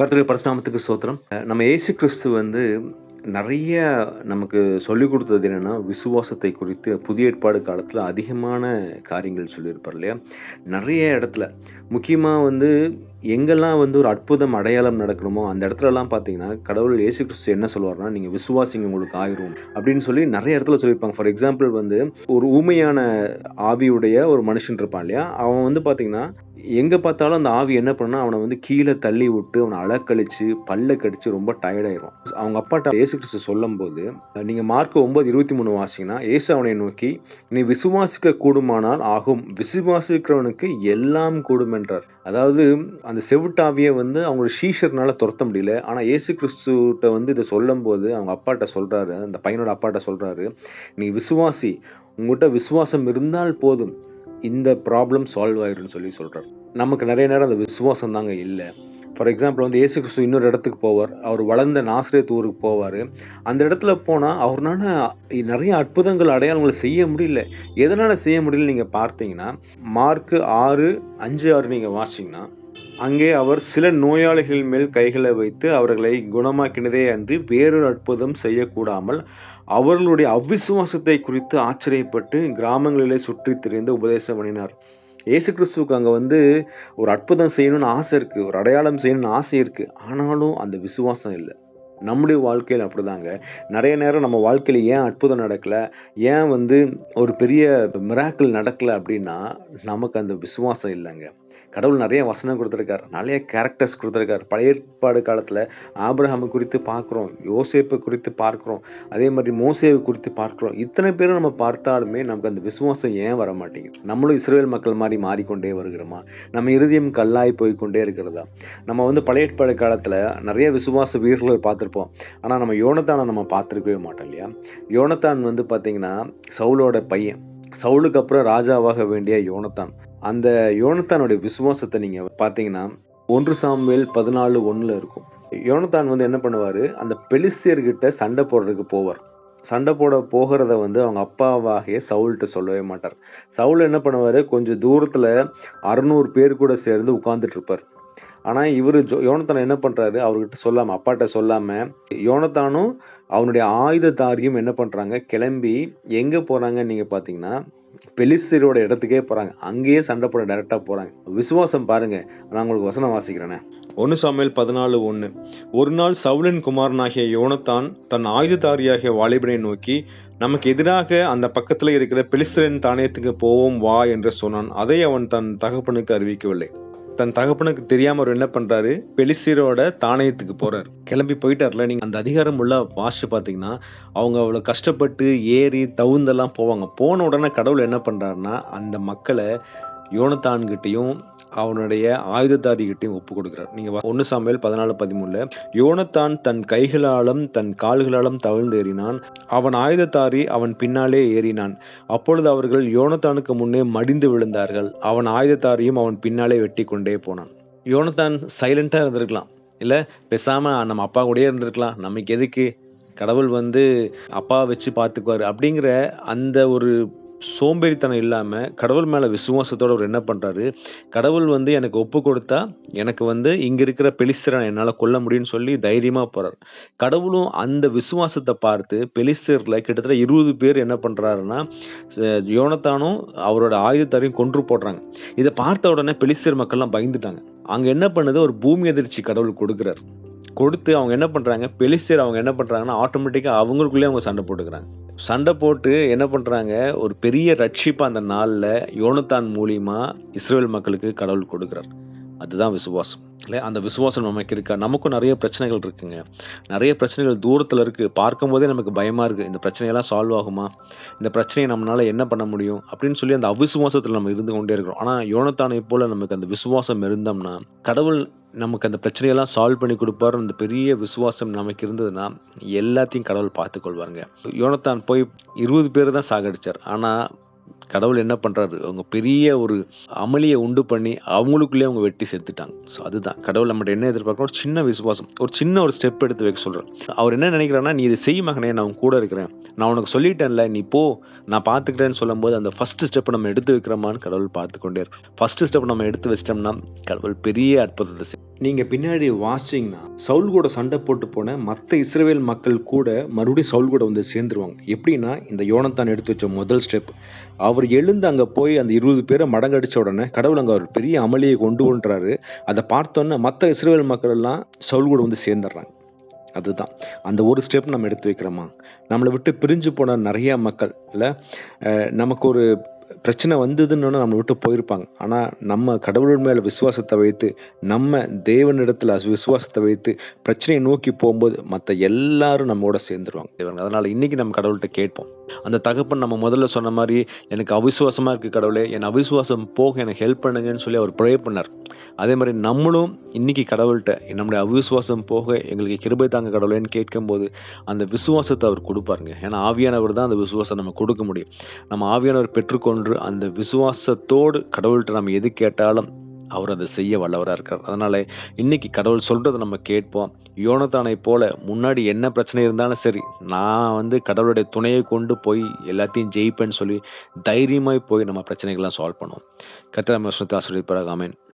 கர்த்தருடைய பரசுநாமத்துக்கு சோத்திரம் நம்ம ஏசு கிறிஸ்து வந்து நிறைய நமக்கு சொல்லிக் கொடுத்தது என்னென்னா விசுவாசத்தை குறித்து புதிய ஏற்பாடு காலத்தில் அதிகமான காரியங்கள் சொல்லியிருப்பார் இல்லையா? நிறைய இடத்துல. முக்கியமாக வந்து எங்கெல்லாம் வந்து ஒரு அற்புதம் அடையாளம் நடக்கணுமோ அந்த இடத்துலலாம் பார்த்தீங்கன்னா கடவுள் ஏசு கிறிஸ்து என்ன சொல்லுவார்னா நீங்கள் விசுவாசிங்க உங்களுக்கு ஆயிரும். அப்படின்னு சொல்லி நிறைய இடத்துல சொல்லியிருப்பாங்க. ஃபார் எக்ஸாம்பிள் வந்து ஒரு ஊமையான ஆவியுடைய ஒரு மனுஷன் இருப்பான் இல்லையா? அவன் வந்து பார்த்தீங்கன்னா எங்கே பார்த்தாலும் அந்த ஆவி என்ன பண்ணால் அவனை வந்து கீழே தள்ளி விட்டு அவனை அலக்கழிச்சு பல்ல கடிச்சு ரொம்ப டயர்டாயிரும் அவங்க அப்பாட்ட ஏசு கிறிஸ்து சொல்லும் போது நீங்கள் மார்க் ஒன்பது இருபத்தி மூணு வாசிங்கன்னா ஏசு அவனை நோக்கி நீ விசுவாசிக்க கூடுமானால் ஆகும். விசுவாசிக்கிறவனுக்கு எல்லாம் கூடும் என்றார். அதாவது அந்த செவிட்டாவியை வந்து அவங்களோட ஷீஷர்னால துரத்த முடியல. ஆனால் ஏசு கிறிஸ்துட்ட வந்து இதை சொல்லும் போது அவங்க அப்பாட்ட சொல்கிறாரு அந்த பையனோட அப்பாட்ட சொல்கிறாரு நீ விசுவாசி. உங்ககிட்ட விசுவாசம் இருந்தால் போதும். இந்த ப்ராப்ளம் சால்வ் ஆயிரும்னு சொல்லி சொல்கிறார் நமக்கு நிறைய நேரம் அந்த விசுவாசம் தாங்க இல்லை. ஃபார் எக்ஸாம்பிள் வந்து ஏசு கிறிஸ்து இன்னொரு இடத்துக்கு போவார். அவர் வளர்ந்த நாசிரியத் ஊருக்கு போவார். அந்த இடத்துல போனால் அவர்னால நிறைய அற்புதங்கள் அடையாளங்களை செய்ய முடியல. எதனால் செய்ய முடியல நீங்கள் பார்த்தீங்கன்னா மார்க்கு ஆறு அஞ்சு ஆறு நீங்கள் வாசிங்கன்னா அங்கே அவர் சில நோயாளிகள் மேல் கைகளை வைத்து அவர்களை குணமாக்கினதே அன்றி வேறொரு அற்புதம் செய்யக்கூடாமல் அவர்களுடைய அவிசுவாசத்தை குறித்து ஆச்சரியப்பட்டு கிராமங்களிலே சுற்றி திரிந்து உபதேசம் பண்ணினார். இயேசு கிறிஸ்துவுக்கு அங்கே வந்து ஒரு அற்புதம் செய்யணும்னு ஆசை இருக்குது ஒரு அடையாளம் செய்யணும்னு ஆசை இருக்குது ஆனாலும் அந்த விசுவாசம் இல்லை. நம்முடைய வாழ்க்கையில் அப்படிதாங்க. நிறைய நேரம் நம்ம வாழ்க்கையில் ஏன் அற்புதம் நடக்கலை ஏன் வந்து ஒரு பெரிய மிராக்கிள் நடக்கலை அப்படின்னா நமக்கு அந்த விசுவாசம் இல்லைங்க. கடவுள் நிறைய வசனம் கொடுத்துருக்காரு. நிறைய கேரக்டர்ஸ் கொடுத்துருக்காரு. பழைய ஏற்பாடு காலத்தில் ஆபிரஹாமை குறித்து பார்க்குறோம் யோசேப்பை குறித்து பார்க்குறோம் அதே மாதிரி மோசேவை குறித்து பார்க்குறோம். இத்தனை பேரும் நம்ம பார்த்தாலுமே நமக்கு அந்த விசுவாசம் ஏன் வர மாட்டேங்குது? நம்மளும் இஸ்ரேல் மக்கள் மாதிரி மாறிக்கொண்டே வருகிறோமா? நம்ம இருதயம் கல்லாய் போய்கொண்டே இருக்கிறதா? நம்ம வந்து பழைய ஏற்பாடு காலத்தில் நிறைய விசுவாச வீரர்களை பார்த்துருப்போம். ஆனால் நம்ம யோனத்தானை நம்ம பார்த்துருக்கவே மாட்டோம் இல்லையா? யோனத்தான் வந்து பார்த்தீங்கன்னா சவுலோட பையன். சவுலுக்கு அப்புறம் ராஜாவாக வேண்டிய யோனத்தான். அந்த யோனத்தானுடைய விசுவாசத்தை நீங்கள் பார்த்தீங்கன்னா ஒன்று சாமியல் பதினாலு ஒன்றில் இருக்கும். யோனத்தான் வந்து என்ன பண்ணுவார்? அந்த பெலிஸ்தியர்கிட்ட சண்டை போடுறதுக்கு போவார். சண்டை போட போகிறத வந்து அவங்க அப்பாவாகிய சவுல்கிட்ட சொல்லவே மாட்டார். சவுல் என்ன பண்ணுவார்? கொஞ்சம் தூரத்தில் அறநூறு பேர் கூட சேர்ந்து உட்காந்துட்டு இருப்பார். ஆனால் இவர் ஜோ யோனத்தான் என்ன பண்ணுறாரு அவர்கிட்ட சொல்லாமல் அப்பாட்ட சொல்லாமல் யோனத்தானும் அவனுடைய ஆயுததாரியும் என்ன பண்ணுறாங்க கிளம்பி எங்கே போகிறாங்கன்னு நீங்கள் பார்த்தீங்கன்னா பெலிசரோட இடத்துக்கே போகிறாங்க அங்கேயே சண்டை போட டைரெக்டாக போகிறாங்க விசுவாசம் பாருங்கள் நான் உங்களுக்கு வசனம் வாசிக்கிறேனே. ஒன்று சமையல் பதினாலு ஒன்று ஒரு நாள் சவுலின் குமாரனாகிய யோனத்தான் தன் ஆயுததாரியாகிய வாலிபனை நோக்கி நமக்கு எதிராக அந்த பக்கத்தில் இருக்கிற பெலிஸ்தரின் தானியத்துக்கு போவோம் வா என்று சொன்னான். அதை அவன் தன் தகப்பனுக்கு அறிவிக்கவில்லை. தன் தகப்பனுக்கு தெரியாம அவர் என்ன பண்றாரு? பெலிசீரோட தானயத்துக்கு போறாரு. கிளம்பி போயிட்டார்ல. நீங்க அந்த அதிகாரம் உள்ள வாஷ் பாத்தீங்கன்னா அவங்க அவ்வளவு கஷ்டப்பட்டு ஏறி தவுந்தெல்லாம் போவாங்க. போன உடனே கடவுள் என்ன பண்றாருன்னா அந்த மக்களை யோனத்தான்கிட்டையும் அவனுடைய ஆயுததாரிகிட்டையும் ஒப்பு கொடுக்குறார். நீங்கள் ஒன்று சமையல் பதினாலு பதிமூணுல யோனத்தான் தன் கைகளாலும் தன் கால்களாலும் தவிழ்ந்து ஏறினான் அவன் ஆயுததாரி அவன் பின்னாலே ஏறினான். அப்பொழுது அவர்கள் யோனத்தானுக்கு முன்னே மடிந்து விழுந்தார்கள். அவன் ஆயுததாரியும் அவன் பின்னாலே வெட்டி கொண்டே போனான். யோனத்தான் சைலண்ட்டாக இருந்திருக்கலாம். இல்லை பேசாமல் நம்ம அப்பா கூடயே இருந்திருக்கலாம். நமக்கு எதுக்கு? கடவுள் வந்து அப்பா வச்சு பார்த்துக்குவார். அப்படிங்கிற அந்த ஒரு சோம்பேறித்தனம் இல்லாமல் கடவுள் மேலே விசுவாசத்தோட அவர் என்ன பண்ணுறாரு கடவுள் வந்து எனக்கு ஒப்பு கொடுத்தா எனக்கு வந்து இங்கே இருக்கிற பெலிஸ்தரை என்னால் கொல்ல முடியும்னு சொல்லி தைரியமாக போகிறார் கடவுளும் அந்த விசுவாசத்தை பார்த்து பெலிஸ்தரில் கிட்டத்தட்ட இருபது பேர் என்ன பண்ணுறாருன்னா யோனத்தானும் அவரோட ஆயுதத்தாரையும் கொன்று போடுறாங்க. இதை பார்த்த உடனே பெலிஸ்தர் மக்கள்லாம் பயந்துட்டாங்க. அங்கே என்ன பண்ணுது? ஒரு பூமி அதிர்ச்சி கடவுள் கொடுக்குறார். கொடுத்து அவங்க என்ன பண்ணுறாங்க பெலிஸ்தர் அவங்க என்ன பண்ணுறாங்கன்னா ஆட்டோமேட்டிக்காக அவங்களுக்குள்ளேயே அவங்க சண்டை போட்டுக்கிறாங்க. சண்டை போட்டு என்ன பண்ணுறாங்க ஒரு பெரிய ரட்சிப்பை அந்த நாளில் யோனத்தான் மூலியமா இஸ்ரேல் மக்களுக்கு கடவுள் கொடுக்குறார். அதுதான் விசுவாசம். இல்லை அந்த விசுவாசம் நமக்கு இருக்கா? நமக்கும் நிறைய பிரச்சனைகள் இருக்குங்க. நிறைய பிரச்சனைகள் தூரத்தில் இருக்குது பார்க்கும் போதே நமக்கு பயமாக இருக்குது இந்த பிரச்சனையெல்லாம் சால்வ் ஆகுமா? இந்த பிரச்சனையை நம்மளால் என்ன பண்ண முடியும்? அப்படின்னு சொல்லி அந்த அவிசுவாசத்தில் நம்ம இருந்து கொண்டே இருக்கிறோம். ஆனால் யோனத்தானை போல் நமக்கு அந்த விசுவாசம் இருந்தோம்னா கடவுள் நமக்கு அந்த பிரச்சனையெல்லாம் சால்வ் பண்ணி கொடுப்பாரு அந்த பெரிய விசுவாசம் நமக்கு இருந்ததுன்னா எல்லாத்தையும் கடவுள் பார்த்துக்கொள்வாருங்க. யோனத்தான் போய் இருபது பேர் தான் சாகடிச்சார். ஆனால் கடவுள் என்ன பண்ணுறாரு அவங்க பெரிய ஒரு அமளியை உண்டு பண்ணி அவங்களுக்குள்ளேயே அவங்க வெட்டி செத்துட்டாங்க. ஸோ அதுதான். கடவுள் நம்மகிட்ட என்ன எதிர்பார்க்கணும் ஒரு சின்ன விசுவாசம் ஒரு சின்ன ஒரு ஸ்டெப் எடுத்து வைக்க சொல்கிறேன் அவர் என்ன நினைக்கிறான்னா நீ இதை செய் மகனே நான் உன் கூட இருக்கிறேன். நான் உனக்கு சொல்லிட்டேன்ல நீ போ. நான் பார்த்துக்கிறேன்னு சொல்லும்போது அந்த ஃபர்ஸ்ட் ஸ்டெப்பை நம்ம எடுத்து வைக்கிறோமான்னு கடவுள் பார்த்து கொண்டே இருக்கும் ஃபர்ஸ்ட் ஸ்டெப் நம்ம எடுத்து வச்சிட்டோம்னா கடவுள் பெரிய அற்புதத்தை செய்யும் நீங்கள் பின்னாடி வாசிங்கன்னா சவுல் கூட சண்டை போட்டு போன மற்ற இஸ்ரேல் மக்கள் கூட மறுபடியும் சவுல் கூட வந்து சேர்ந்துருவாங்க. எப்படின்னா இந்த யோனத்தான் எடுத்து வச்ச முதல் ஸ்டெப் அவர் எழுந்து அங்கே போய் அந்த இருபது பேரை மடங்கடிச்ச உடனே கடவுள் அங்கே ஒரு பெரிய அமளியை கொண்டு வந்துறாரு அதை பார்த்தோன்னே மற்ற இஸ்ரேல் மக்கள் எல்லாம் சவுல் கூட வந்து சேர்ந்துடுறாங்க. அதுதான். அந்த ஒரு ஸ்டெப் நம்ம எடுத்து வைக்கிறோமா? நம்மளை விட்டு பிரிஞ்சு போன நிறையா மக்கள் இல்லை? நமக்கு ஒரு பிரச்சனை வந்ததுன்னு நம்மளை விட்டு போயிருப்பாங்க. ஆனால் நம்ம கடவுள் மேலே விசுவாசத்தை வைத்து நம்ம தேவனிடத்தில் விசுவாசத்தை வைத்து பிரச்சனையை நோக்கி போகும்போது மற்ற எல்லாரும் நம்மோட சேர்ந்துருவாங்க. தேவன் அதனால் இன்றைக்கி நம்ம கடவுள்கிட்ட கேட்போம். அந்த தகப்பன் நம்ம முதல்ல சொன்ன மாதிரி எனக்கு அவிசுவாசமாக இருக்குது கடவுளே என் அவிசுவாசம் போக எனக்கு ஹெல்ப் பண்ணுங்கன்னு சொல்லி அவர் ப்ரே பண்ணார். அதே மாதிரி நம்மளும் இன்னைக்கு கடவுள்கிட்ட நம்முடைய அவிசுவாசம் போக எங்களுக்கு கிருபை தாங்க கடவுளேன்னு கேட்கும்போது அந்த விசுவாசத்தை அவர் கொடுப்பாருங்க. ஏன்னா ஆவியானவர் தான் அந்த விசுவாசம் நம்ம கொடுக்க முடியும். நம்ம ஆவியானவர் பெற்றுக்கொண்டு அந்த விசுவாசத்தோடு கடவுள்கிட்ட நம்ம எது கேட்டாலும் அவர் அதை செய்ய வல்லவராக இருக்கார். அதனால் இன்றைக்கி கடவுள் சொல்கிறத நம்ம கேட்போம். யோனத்தானை போல் முன்னாடி என்ன பிரச்சனை இருந்தாலும் சரி நான் வந்து கடவுளுடைய துணையை கொண்டு போய் எல்லாத்தையும் ஜெயிப்பேன்னு சொல்லி தைரியமாக போய் நம்ம பிரச்சனைகள்லாம் சால்வ் பண்ணுவோம். கத்திர ஆசிரியர் பிறகு ஆமேன்.